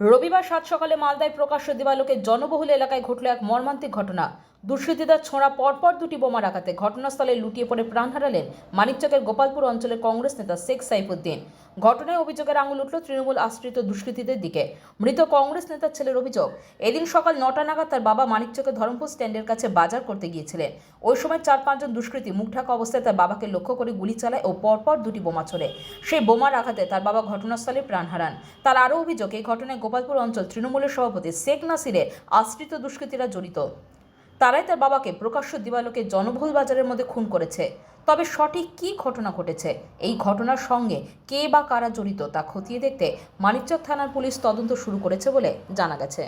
রবিবার সাত সকালে মালদায় প্রকাশ্য দিবালোকে জনবহুল এলাকায় ঘটল এক মর্মান্তিক ঘটনা। দুষ্কৃতীদের ছোঁড়া পরপর দুটি বোমা রাখাতে ঘটনাস্থলে লুটিয়ে পড়ে প্রাণ হারালেন মানিকচকের গোপালপুর অঞ্চলের কংগ্রেস নেতা শেখ সাইফুদ্দিন। ঘটনায় অভিযোগের আঙুল উঠল তৃণমূল আশ্রিত দুষ্কৃতীদের দিকে। মৃত কংগ্রেস নেতার ছেলের অভিযোগ, এদিন সকাল নটা নাগাদ তার বাবা মানিকচকের ধরমপুর স্ট্যান্ডের কাছে বাজার করতে গিয়েছিলেন। ওই সময় চার পাঁচজন দুষ্কৃতী মুখ ঢাকা অবস্থায় তার বাবাকে লক্ষ্য করে গুলি চালায় ও পরপর দুটি বোমা ছোড়ে। সেই বোমার আঘাতে তার বাবা ঘটনাস্থলে প্রাণ হারান। তার আরও অভিযোগ, এই ঘটনায় গোপালপুর অঞ্চল তৃণমূলের সভাপতি শেখ নাসিরে আশ্রিত দুষ্কৃতীরা জড়িত। তারাই তার বাবাকে প্রকাশ্য দিবালোকে জনবহুল বাজারের মধ্যে খুন করেছে। তবে সঠিক কি ঘটনা ঘটেছে, এই ঘটনার সঙ্গে কে বা কারা জড়িত তা খতিয়ে দেখতে মানিকচক থানার পুলিশ তদন্ত শুরু করেছে বলে জানা গেছে।